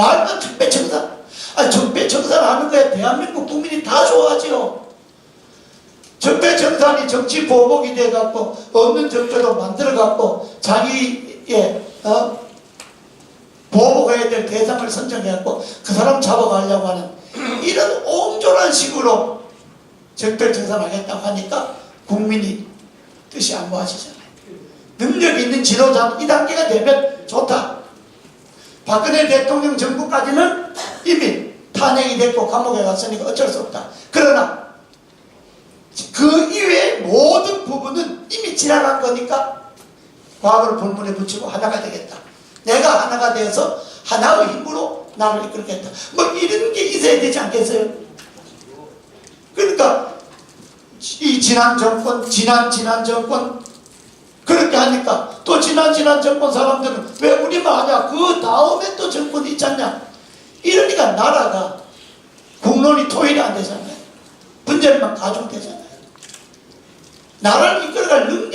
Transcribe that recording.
말만 적폐청산. 아, 적폐청산 하는 거에 대한민국 국민이 다 좋아하지요. 적폐청산이 정치 보복이 돼갖고 없는 적폐도 만들어갖고 자기의 어? 보복해야 될 대상을 선정해갖고 그 사람 잡아가려고 하는 이런 옹졸한 식으로 적폐청산하겠다고 하니까 국민이 뜻이 안 모아지잖아요. 능력 있는 지도자는 이 단계가 되면 좋다. 박근혜 대통령 정부까지는 이미 탄핵이 됐고 감옥에 갔으니까 어쩔 수 없다. 그러나 그 이외의 모든 부분은 이미 지나간 거니까 과거를 본문에 붙이고 하나가 되겠다. 내가 하나가 되어서 하나의 힘으로 나를 이끌겠다. 뭐 이런 게 있어야 되지 않겠어요? 그러니까 이 지난 정권, 지난 지난 정권 그렇게 하니까 또 지난 지난 정권 사람들은 왜 하냐? 그 다음에 또 정권이 있지 않냐? 이러니까 나라가 국론이 토일이 안 되잖아요. 분쟁만 가중되잖아요. 나라를 이끌어갈 없는